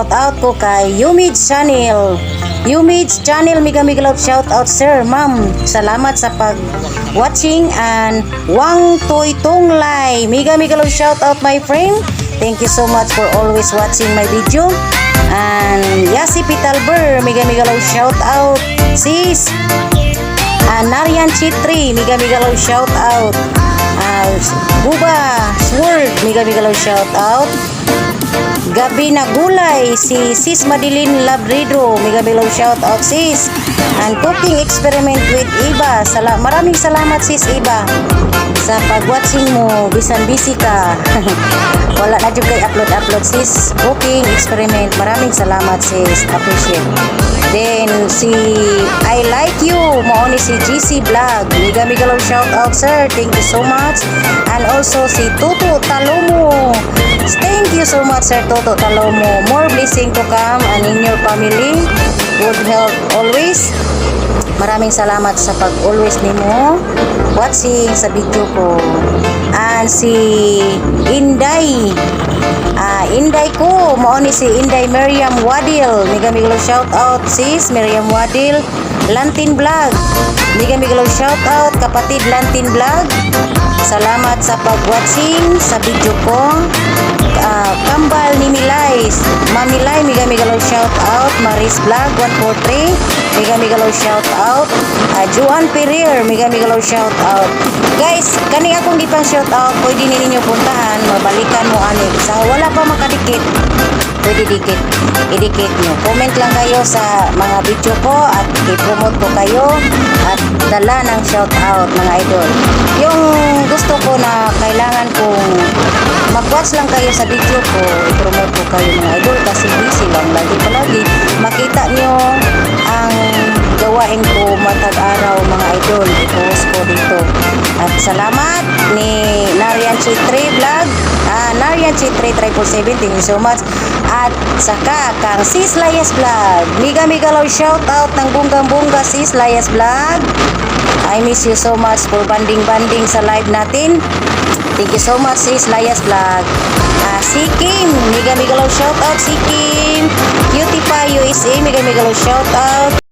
Shout out ko kay Yumid Channel. Yumid Channel, mega mega love shout out sir, ma'am. Salamat sa pag watching and Wang Toy Tonglay. Mega mega love shout out my friend. Thank you so much for always watching my video. And Yasi Pitalber, mega mega love shout out. Sis, Ah, Narian Chitri, Miga Miga Love shout out. Ah, Buba Sword, Miga Miga Love shout out. Gabi na gulay, si Sis Madeline Labredo, Miga Miga Love shout out sis. And cooking experiment with Iba. Sala maraming salamat sis Iba sa pag-watching mo. Bisan busy ka. Wala na dyan kay upload-upload sis. Cooking experiment. Maraming salamat sis. Appreciate. Then si I like you mo ni si GC Vlog. Miga miga love shout out sir. Thank you so much. And also si Tuto Talomo. Thank you so much sir Tuto Talomo. More blessing to come and in your family. Good health always. Maraming salamat sa pag-always nimo watching sa video ko. And si Inday. Ah, Inday ko, mao ni si Inday Miriam Wadil. Miga miglo shout out sis Miriam Wadil. Lantin Vlog. Miga miglo shout out kapatid Lantin Vlog. Salamat sa pag-watching sa video ko. Ah, Kambal ni Milay. Mamilay, miga miga low shout out. Maris Vlog 143. Miga miga low shout out. Ah, Juan Pereira, miga miga low shout out. Guys, kani akong gipang shout out, pwede ni ninyo puntahan, mabalikan mo ani. Sa wala pa makadikit, pwede dikit. Idikit nyo. Comment lang kayo sa mga video ko at i-promote ko kayo at dala ng shout out mga idol. Yung mag-watch lang kayo sa video ko, i-promote ko kayo mga idol kasi busy lang lagi palagi. Makita nyo ang gawain ko matag araw mga idol. I-post ko dito. At salamat ni Narian Chitri Vlog. Ah, Narian Chitri 777. Thank you so much. At saka kang Sis Layas Vlog. Miga miga low shout out ng bunggang bungga Sis Layas Vlog. I miss you so much for banding-banding sa live natin. Thank you so much sis Layas Vlog. Ah, si Kim, mega mega low shout out si Kim. Cutie pa USA, mega mega low shout out.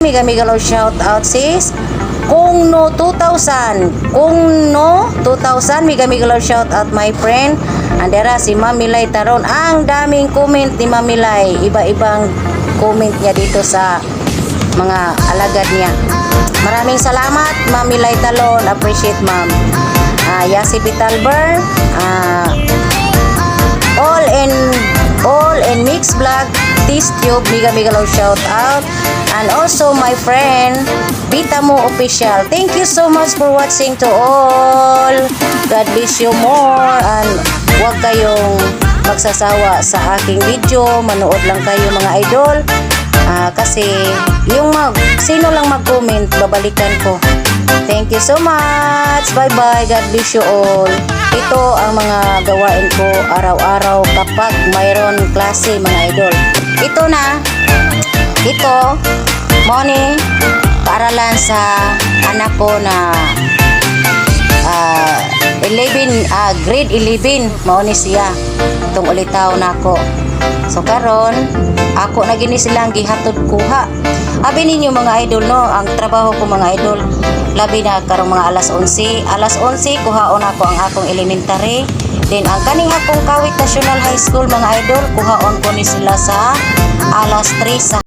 Mega mega low shout out sis. Kung no 2000, kung no 2000 mega mega low shout out my friend. Andera si Mamilay Taron. Ang daming comment ni Mamilay. Iba-ibang comment niya dito sa mga alagad niya. Maraming salamat Mamilay Talon. Appreciate ma'am. Ah, Yasi Pitalber. Ah, all in all in mix vlog Baptist Tube, mega mega love shout out. And also my friend, Vita Mo Official. Thank you so much for watching to all. God bless you more. And huwag kayong magsasawa sa aking video. Manood lang kayo mga idol. Ah, kasi yung mag, sino lang mag-comment, babalikan ko. Thank you so much. Bye-bye. God bless you all. Ito ang mga gawain ko araw-araw kapag mayroon klase mga idol. Ito na. Ito, money, paaralan sa anak ko na ah 11 ah grade 11 mao ni siya tung ulitaw nako so karon ako na gini silang gihatod kuha. Abi ninyo mga idol no? Ang trabaho ko mga idol labi na karong mga alas 11 alas 11 kuhaon ako ang akong elementary. Then ang kaning akong Kawit National High School mga idol kuhaon ko ni sila sa alas 3 sa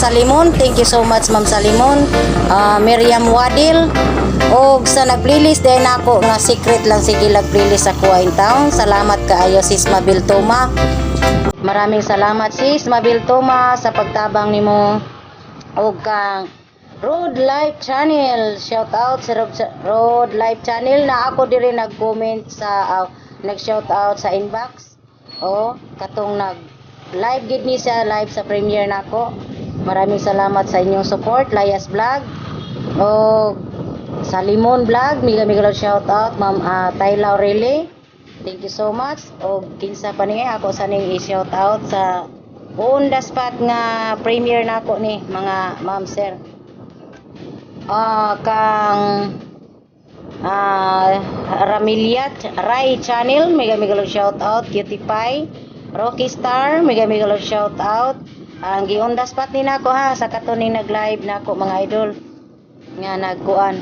Salimon, thank you so much Ma'am Salimon. Ah, Miriam Wadil og sa nag-playlist din ako nga secret lang sige lag-playlist sa Kuwain Town. Salamat kaayo sis Mabil Toma. Maraming salamat sis Mabil Toma sa pagtabang nimo og kang Road Life Channel. Shout out sa Road- Life Channel na ako diri nag-comment sa ah, nag-shout out sa inbox. Oh, katong nag live gid ni sa live sa premiere nako. Maraming salamat sa inyong support, Layas Vlog. O sa Limon Vlog, miga miga shout out Ma'am uh, Tayla Aureli. Thank you so much. O kinsa pa ni ako sa ning i-shout out sa on the spot nga premiere nako ni mga ma'am sir. Ah kang ah Ramiliat Rai Channel, mega mega shout out Cutie Pie. Rocky Star, mega mega shout out. Ang gi on the spot ni nako ha sa katuning nag-live nako mga idol nga nagkuan.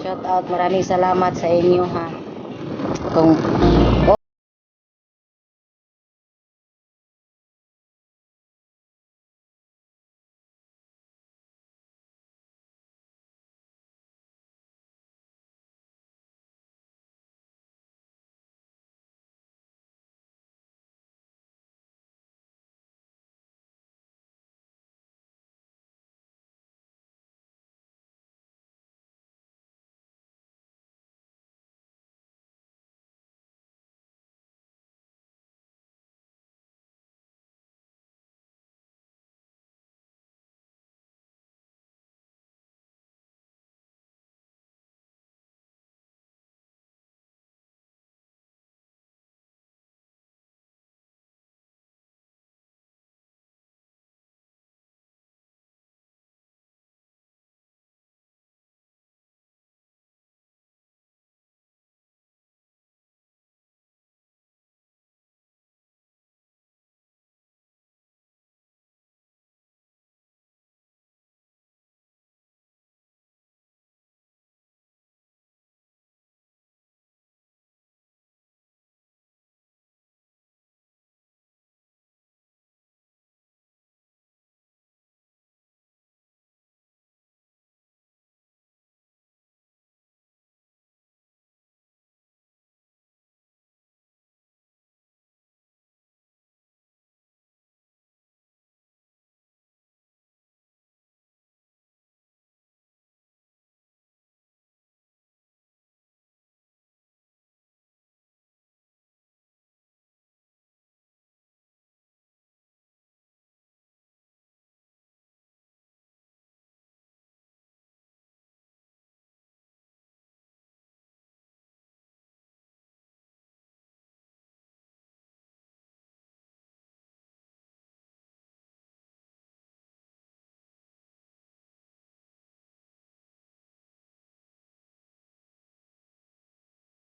Shout out, maraming salamat sa inyo ha. Kung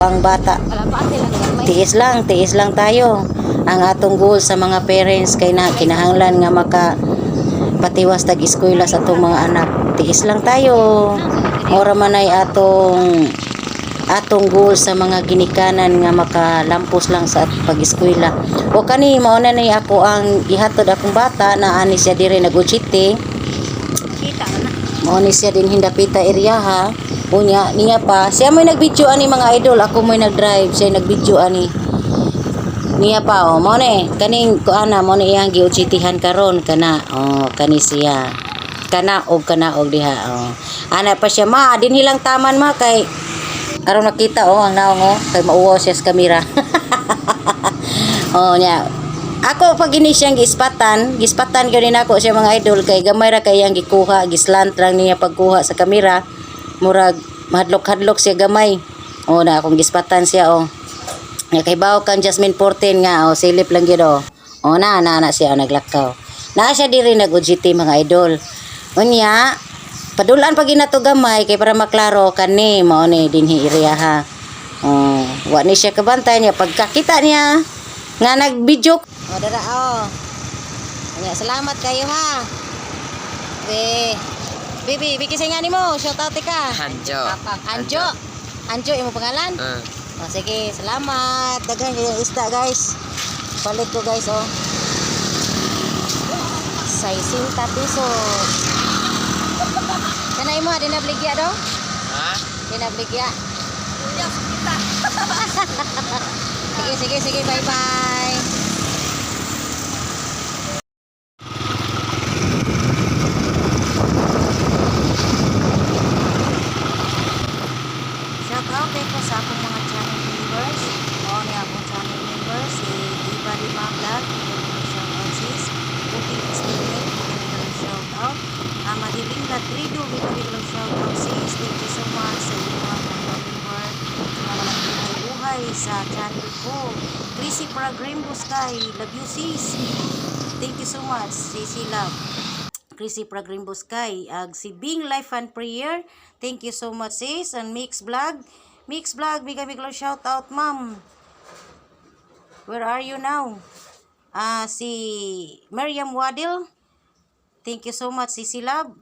Ang bata, tiis lang, tiis lang tayo. Ang atong goal sa mga parents kay na kinahanglan nga maka patiwas tag eskwela sa atong mga anak. Tiis lang tayo. Ora man ay atong atong goal sa mga ginikanan nga makalampos lang sa pag-eskwela. O kani mao na ako ang ihatod akong bata na ani siya dire nag-uchite. Kita na. Mao ni siya din hindapita area ha. Unya niya pa. Siya mo'y nag-video ani mga idol. Ako mo'y nag-drive. Siya nag-video ani. Niya pa oh. Mao ni kaning kuana mo ni iyang giuchitihan karon kana. Oh, kani siya. Kana og kana og diha. Oh. Ana pa siya ma din hilang taman ma kay aron nakita oh ang naong oh kay mauwaw siya sa kamera. oh nya ako pag ini siyang gispatan, gispatan gyud din ako siya mga idol kay gamay ra kay iyang gikuha, gislant lang niya pagkuha sa kamera. Murag mahadlok-hadlok siya gamay. Oh na akong gispatan siya oh. Nga kay bawo kang Jasmine 14 nga oh silip lang gyud oh. Oh na na na siya oh, naglakaw. Na siya diri nag-UGT mga idol. Unya, padulaan pag inato gamay kay para maklaro kani mao ni dinhi area ha. Oh, wa ni siya kabantay niya pagkakita niya nga nag-video. Oh, dara. Unya, salamat kayo ha. Be. Bibi, bikisay nga nimo, shout out ka. Hanjo. Anjo. Anjo imo pangalan? Uh, Oh, sige, salamat. Daghan kayo isda, guys. Palit ko, guys, oh. 60 pesos. Kanay mo, dinabligya daw? ha? Dinabligya. sige, sige, sige. Bye-bye. Shout out kay ko sa akong mga channel members. O ni akong channel members si Diva Lima Vlog. Shout out sis. Cooking Experiment. Shout out. Uh, Madiling Ladrido. Biglang shout out sis. Thank you so much sa inyong mga channel member. Sa mga nagbuhay-buhay sa channel ko. Chrissy Prague Rainbow Sky. Love you sis. Thank you so much. Sisi Love. Chrissy Prague Rainbow Sky. Ag si Bing Life and Prayer. Thank you so much sis. And Mix Vlog. Mix Vlog, bigay bigay shout out ma'am. Where are you now? Ah, si Miriam Wadil. Thank you so much, Sisi Love.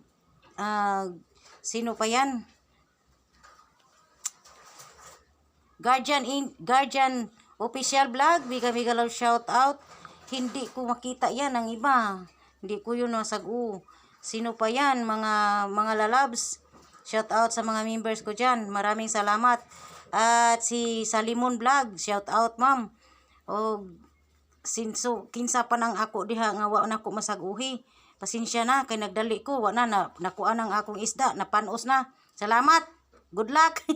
Ah, sino pa yan? Guardian in Guardian official vlog, biga biga lang shout out. Hindi ko makita yan ang iba. Hindi ko yun nasag-u. Sino pa yan? Mga mga lalabs. Shout out sa mga members ko diyan. Maraming salamat. At si Salimon Vlog, shout out ma'am. O sinso kinsa pa nang ako diha nga wa na ako masaguhi. Pasensya na kay nagdali ko wa na, na nakuha ng akong isda, napanos na. Salamat. Good luck.